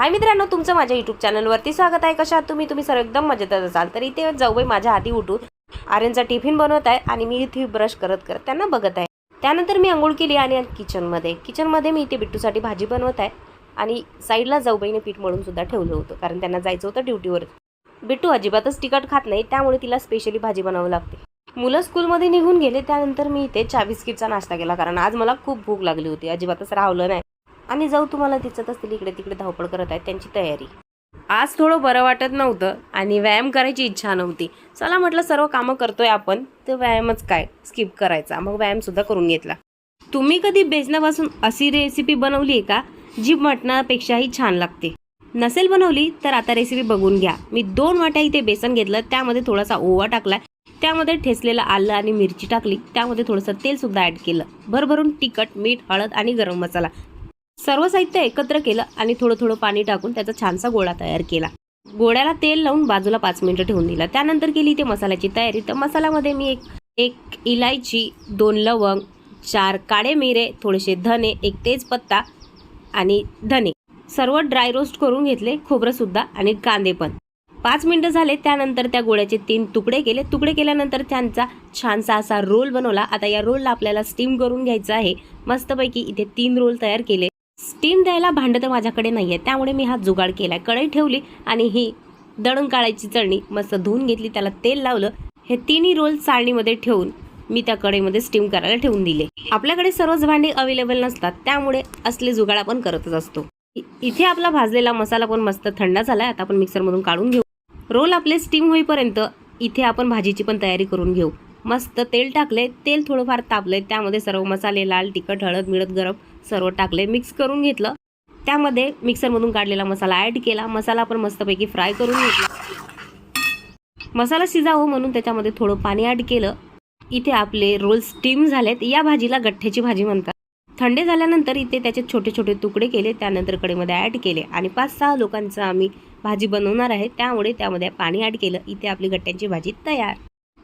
हाय मित्रांनो तुमचं माझ्या युट्यूब चॅनलवरती स्वागत आहे. कशा तुम्ही? तुम्ही सर्व एकदम मजेतच असाल. तर इथे जाऊबाई माझ्या हाती उठून आर्यनचा टिफिन बनवत आहे आणि मी इथे ब्रश करत करत त्यांना बघत आहे. त्यानंतर मी आंघोळ केली आणि किचनमध्ये किचनमध्ये मी इथे बिट्टूसाठी भाजी बनवत आहे आणि साईडला जाऊबाईने पीठ मळून सुद्धा ठेवलं होतं कारण त्यांना जायचं होतं ड्युटीवर बिट्टू अजिबातच तिखट खात नाही त्यामुळे तिला स्पेशली भाजी बनावं लागते. मुलं स्कूलमध्ये निघून गेले त्यानंतर मी इथे चा बिस्किटचा नाश्ता केला कारण आज मला खूप भूक लागली होती. अजिबातच राहलं नाही. आणि जाऊ तुम्हाला दिसत असतील इकडे तिकडे धावपळ करत आहेत त्यांची तयारी. आज थोडं बरं वाटत नव्हतं आणि व्यायाम करायची इच्छा नव्हती. चला म्हटलं सर्व कामं करतोय आपण तर व्यायामच काय? स्किप करायचा. मग व्यायामसुद्धा करून घेतला. तुम्ही कधी बेसनापासून अशी रेसिपी बनवली आहे का जी मटणापेक्षाही छान लागते? नसेल बनवली तर आता रेसिपी बघून घ्या. मी दोन वाट्या इथे बेसन घेतलं त्यामध्ये थोडासा ओवा टाकला त्यामध्ये ठेसलेलं आलं आणि मिरची टाकली. त्यामध्ये थोडंसं तेलसुद्धा ॲड केलं. भरभरून तिखट मीठ हळद आणि गरम मसाला. सर्व साहित्य एकत्र केलं आणि थोडं थोडं पाणी टाकून त्याचा छानसा गोळा तयार केला. गोळ्याला तेल लावून बाजूला पाच मिनिटं ठेवून दिला. त्यानंतर केली ते मसाल्याची तयारी. तर मसाल्यामध्ये मी एक एक इलायची दोन लवंग चार काळे मिरे थोडेसे धने एक तेजपत्ता आणि धने. सर्व ड्राय रोस्ट करून घेतले खोबरंसुद्धा आणि कांदे पण. पाच मिनटं झाले त्यानंतर त्या गोळ्याचे तीन तुकडे केले. तुकडे केल्यानंतर त्यांचा छानसा असा रोल बनवला. आता या रोलला आपल्याला स्टीम करून घ्यायचं आहे. मस्तपैकी इथे तीन रोल तयार केले. स्टीम द्यायला भांडं तर माझ्याकडे नाही आहे त्यामुळे मी हा जुगाड केला कढई ठेवली आणि ही दळण काढायची चळणी मस्त धुवून घेतली. त्याला तेल लावलं. हे तिन्ही रोल चाळणीमध्ये ठेवून मी त्या कढईमध्ये स्टीम करायला ठेवून दिले. आपल्याकडे सर्वच भांडी अवेलेबल नसतात. त्यामुळे असले जुगाड आपण करतच असतो. इथे आपला भाजलेला मसाला पण मस्त थंड आहे आता आपण मिक्सरमधून काढून घेऊ. रोल आपले स्टीम होईपर्यंत इथे आपण भाजीची पण तयारी करून घेऊ. मस्त तेल टाकले तेल थोडंफार तापले त्यामध्ये सर्व मसाले लाल तिखट हळद मिळत गरम सर्व टाकले मिक्स करून घेतलं. त्यामध्ये मिक्सरमधून काढलेला मसाला ॲड केला. मसाला पण मस्तपैकी फ्राय करून घेतला. मसाला शिजावं हो म्हणून त्याच्यामध्ये थोडं पाणी ॲड केलं. इथे आपले रोल स्टीम झालेत. या भाजीला गठ्ठ्याची भाजी म्हणतात. थंडे झाल्यानंतर इथे त्याचे छोटे छोटे तुकडे केले. त्यानंतर कडेमध्ये ॲड केले. आणि पाच सहा लोकांचं आम्ही भाजी बनवणार आहे. त्यामुळे त्यामध्ये पाणी ॲड केलं. इथे आपली गट्ट्यांची भाजी तयार.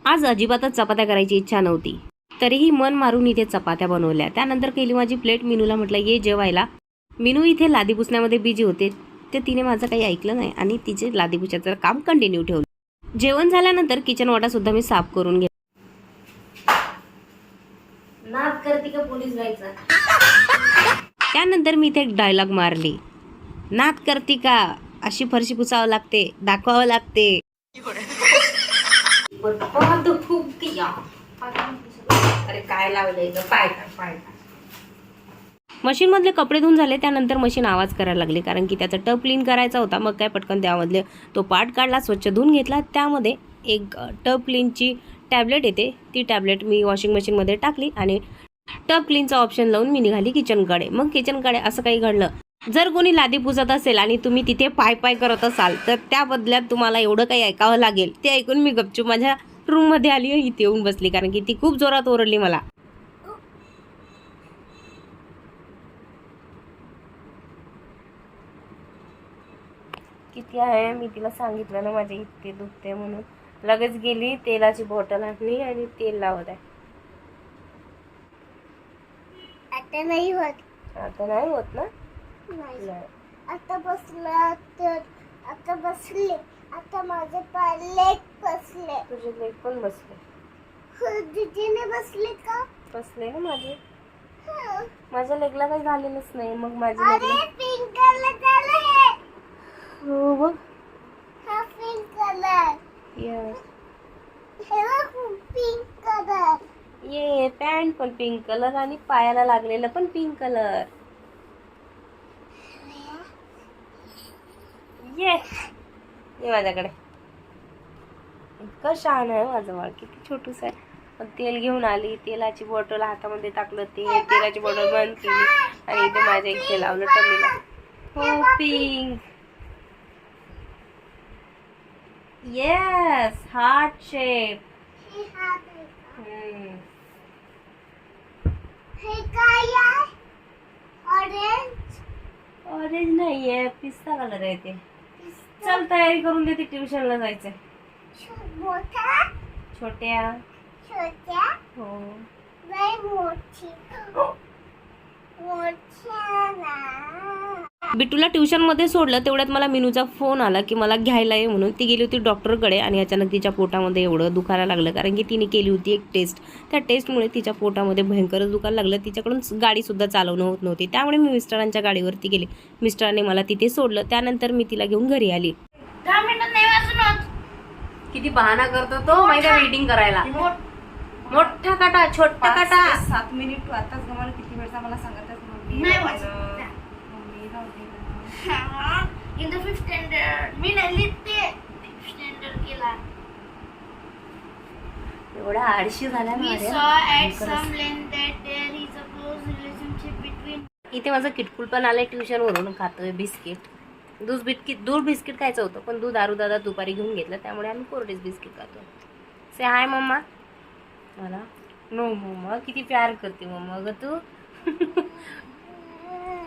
आज अजिबातच चपात्या करायची इच्छा नव्हती. तरीही मन मारून इथे चपात्या बनवल्या. त्यानंतर केली माझी प्लेट. मिनूला म्हटलं ये जेवायला. मिनू इथे लादी पुसण्यामध्ये बिजी होते. ते तिने माझं काही ऐकलं नाही आणि तिचे लादी पुसायचं काम कंटिन्यू ठेवलं. जेवण झाल्यानंतर किचन वाटा सुद्धा मी साफ करून घेतला नाद करते का पोलीस जायचा? त्यानंतर मी इथे एक डायलॉग मारली. नाद करते का? अशी फरशी पुसावं लागते दाखवावं लागते. गया. अरे काय लावलंय ग पाय पाय मशीन मधले कपडे धुवून झाले त्यानंतर मशीन आवाज करायला लागली कारण की त्याचा टप क्लीन करायचा होता मग काय पटकन त्यामधले तो पार्ट काढला स्वच्छ धुवून घेतला. त्यामध्ये एक टप क्लीनची टॅबलेट येते ती टॅबलेट मी वॉशिंग मशीनमध्ये टाकली आणि टप क्लीनचा ऑप्शन लावून मी निघाली किचनकडे. मग किचनकडे असं काही घडलं जर कोणी लादी पुजत असेल आणि तुम्ही तिथे पाय पाय करत असाल तर त्या बदल्यात तुम्हाला एवढं काही ऐकावं लागेल ते ऐकून मी गपचूप माझ्या रूममध्ये आली इथे येऊन बसली कारण की ती खूप जोरात ओरडली मला. किती आहे? मी तिला सांगितलं ना माझे इतके दुखते म्हणून. लगेच गेली तेलाची बॉटल आणली आणि तेल लावत आहे. आता नाही होत. आता नाही होत ना. आता बसला तर आता बसले. आता माझे पाय लेट बसले तुझे लेग पण बसले. हो, दीदीने बसले का? बसले ना माझे. हं. माझ्या लेगला काही झालेलंच नाही मग माझे अरे पिंक कलर झालं हे. हो बघ. हा पिंक कलर Yes. हे पिंक कलर ये पॅन्ट पण पिंक कलर आणि पायाला लागलेलं पण पिंक कलर ये ये माझ्याकडे. इतकं छान आहे माझं बाळ किती छोटूस आहे. मग तेल घेऊन आली तेलाची बॉटल हातामध्ये टाकलं ते तेलाची बॉटल बंद केली आणि इथे माझ्या इथे लावलं टमीला. हो पिंक. येस हार्ट शेप आहे आहे? ऑरेंज ऑरेंज नाहीये पिस्ता कलर आहे ते. चल तयारी करून देते ट्युशनला जायचंय मोठा छोट्या छोट्या हो नाही मोठी मोठ्या ना बिट्टूला ट्युशनमध्ये सोडलं तेवढ्यात मला मिनूचा फोन आला की मला घ्यायला ये म्हणून. ती गेली होती डॉक्टरकडे आणि अचानक तिच्या पोटामध्ये एवढं दुखायला लागलं कारण की तिने केली होती एक टेस्ट. त्या टेस्टमुळे तिच्या पोटामध्ये भयंकरच दुखायला लागलं. तिच्याकडून गाडीसुद्धा चालवणं होत नव्हती. त्यामुळे मी मिस्टरांच्या गाडीवरती गेले. मिस्टरांनी मला तिथे सोडलं. त्यानंतर मी तिला घेऊन घरी आली. दहा मिनिटं नाही वाजून किती बहाना करतो तो माहिती वेटिंग करायला. मोठा. काटा छोटा काटा. सात मिनिट आताच गमाला किती वेळचा मला सांगतच मम्मी नाही राहू वाजत. दे ना. मम्मी राहू दे ना. इन द फिफ्थ स्टँडर्ड मी स्टँडर्ड एवढा आळशी झाला ना We अरे. saw at खरंच. some length that there is a close relationship between इथे माझं किटकुल पण आलंय ट्युशन वरून खातोय बिस्किट दूध बिस्किट दूध बिस्किट खायचं होतं पण दूध दारू दादा दुपारी घेऊन घेतलं त्यामुळे आम्ही कोरडेच बिस्किट खातो से हाय मम्मा मला नो मम्मा किती प्यार करते मम्मा ग तू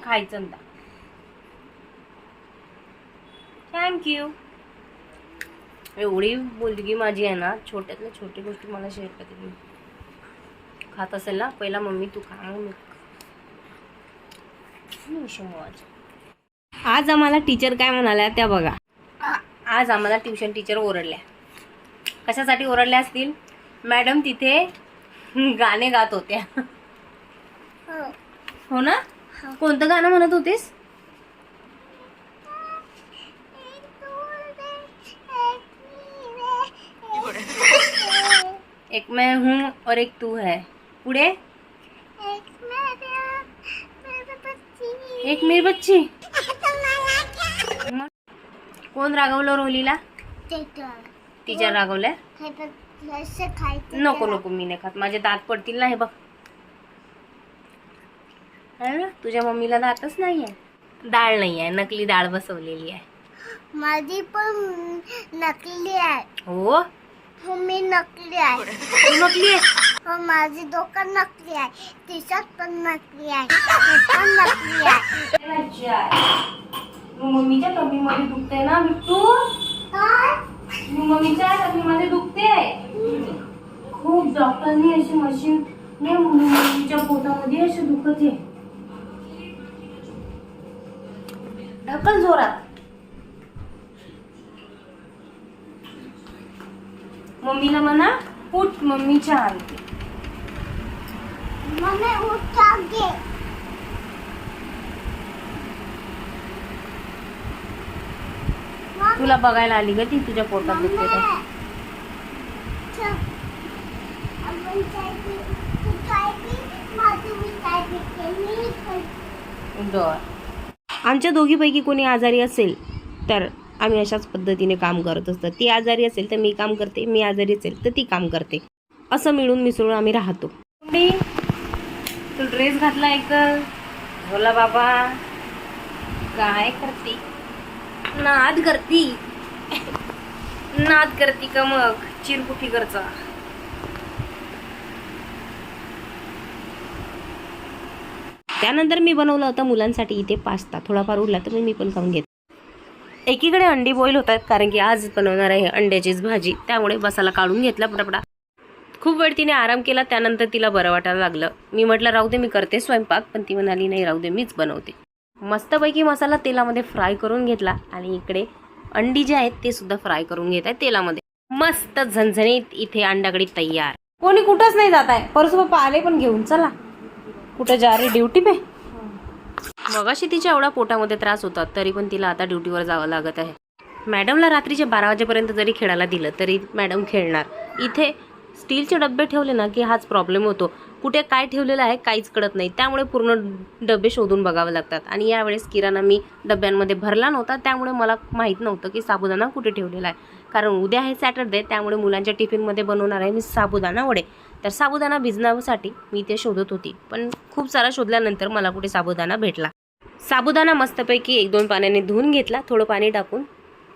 खायचं ना थँक्यू एवढी मुलगी माझी आहे ना छोट्यातल्या छोटी गोष्टी मला शेअर करते. खात असेल ना पहिला मम्मी तू खा आज आज आम्हाला टीचर काय म्हणाल्या त्या बघा. आज आम्हाला ट्युशन टीचर ओरडल्या. कशासाठी ओरडल्या असतील? मॅडम तिथे गाणे गात होत्या. हो. ना? कोणतं गाणं म्हणत होतीस? एक मैं हूँ और एक तू है। पुढे एक मेरी बच्ची। कोण रागवलं रोलीला? टीचर रागवल्या नको नको मी नाही खात. माझे दात पडतील ना हे बघ. है ना? तुझ्या मम्मीला दातच नाही आहे डाळ नाही आहे नकली डाळ बसवलेली आहे. माझी पण नकली आहे. हो? हो मी नकली आहे. तू नकली आहे? हो माझी डोकं नकली आहे. टी शर्ट पण नकली आहे. हे पण नकली आहे. मम्मीच्या कमी मध्ये दुखते ना बिट्टू? मम्मीच्या कमी मध्ये दुखते खूप डॉक्टरनी अशी मशीन ने मम्मीच्या पोटामध्ये असे दुखत आहे. ढकल जोरात. मम्मीला म्हणा उठ मम्मीच्या आणते मम्मी उठा घे तुला बघायला आली ग ती तुझ्या पोटात दुखते बर. आमच्या दोघीपैकी कोणी आजारी असेल तर आम्ही अशाच पद्धतीने काम करत असतो. ती आजारी असेल तर मी काम करते मी आजारी असेल तर ती काम करते. असं मिळून मिसळून आम्ही राहतो. तू ड्रेस घातला एक. बोला बाबा. काय करते? नाद करती. नाद करती का मग? चिरकुटी करचा त्यानंतर मी बनवलं होतं मुलांसाठी इथे पास्ता. थोडाफार उरला तर मी पण खाऊन घेते. एकीकडे अंडी बॉईल होत आहेत कारण की आज बनवणार आहे अंड्याचीच भाजी. त्यामुळे मसाला काढून घेतला पटापटा. खूप वेळ तिने आराम केला त्यानंतर तिला बरं वाटायला लागलं. मी म्हटलं राहू दे मी करते स्वयंपाक. पण ती म्हणाली नाही राहू दे मीच बनवते. मस्तपैकी मसाला तेलामध्ये फ्राय करून घेतला आणि इकडे अंडी जे आहेत ते सुद्धा फ्राय करून घेत आहे तेलामध्ये. मस्त झणझणीत इथे अंडाकडी तयार. कोणी कुठंच नाही जात आहे. परसू पप्पा आले पण घेऊन चला. कुठं जा रे ड्युटी पे? मगाशी तिच्या एवढा पोटामध्ये त्रास होता तरी पण तिला आता ड्युटीवर जावं लागत आहे. मॅडमला रात्रीचे बारा वाजेपर्यंत जरी खेळायला दिलं तरी मॅडम खेळणार. इथे स्टीलचे डबे ठेवले ना की हाच प्रॉब्लेम होतो. कुठे काय ठेवलेलं आहे काहीच कळत नाही. त्यामुळे पूर्ण डबे शोधून बघावे लागतात. आणि यावेळेस किराणा मी डब्यांमध्ये भरला नव्हता त्यामुळे मला माहीत नव्हतं की साबुदाणा कुठे ठेवलेला आहे. कारण उद्या आहे सॅटरडे त्यामुळे मुलांच्या टिफिनमध्ये बनवणार आहे मी साबुदाणा वडे. तर साबुदाणा भिजण्यासाठी मी ते शोधत होती. पण खूप सारा शोधल्यानंतर मला कुठे साबुदाणा भेटला. साबुदाणा मस्तपैकी एक दोन पाण्याने धुवून घेतला थोडं पाणी टाकून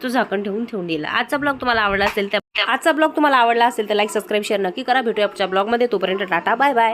तो झाकण ठेवून ठेवून दिला. आजचा ब्लॉग तुम्हाला आवडला असेल तर आजचा ब्लॉग तुम्हाला आवडला असेल तर लाईक सबस्क्राईब शेअर नक्की करा. भेटूया आमच्या ब्लॉगमध्ये. तोपर्यंत टाटा बाय बाय